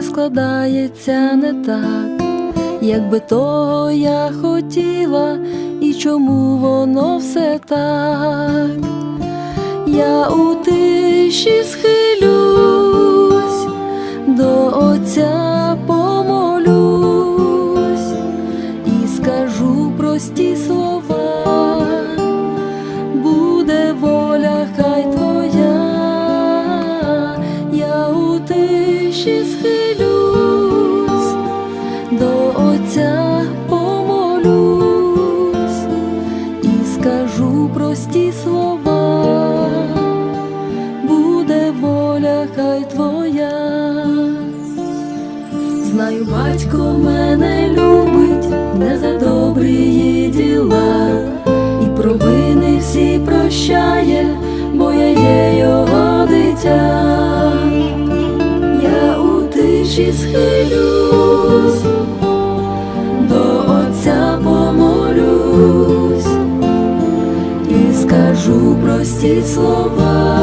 складається не так, як би того я хотіла, і чому воно все так. Я у тиші схилюсь, до Отця тиші схилюсь, до Отця помолюсь і скажу прості слова, буде воля хай твоя. Знаю, батько мене любить не за добрі діла, і провини всі прощає, бо я є його дитя. Я схилюсь, до Отця помолюсь і скажу прості слова,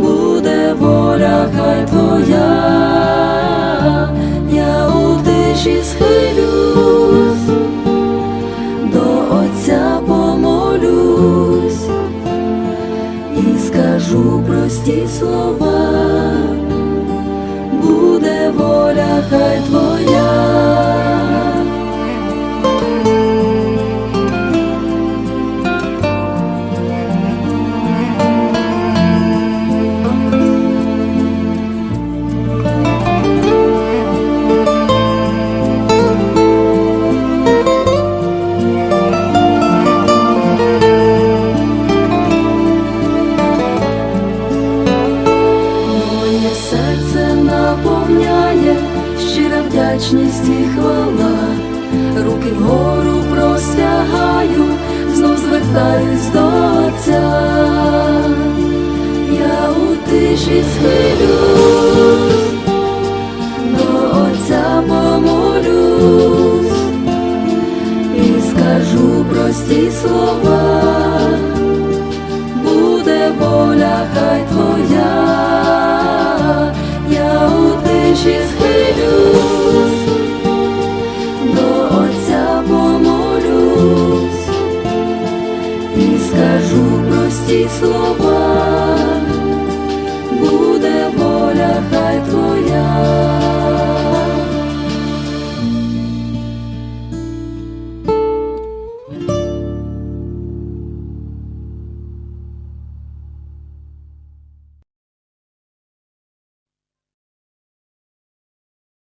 буде воля хай твоя, я у тиші схилюсь, до Отця помолюсь і скажу прості слова, буде воля хай твоя. Наповняє щира вдячність і хвала, руки вгору простягаю, знов звертаюсь до Отця. Я у тиші схилюсь, до Отця помолюсь і скажу прості слова тиші схилюсь, до Отця помолюсь. І скажу прості слова,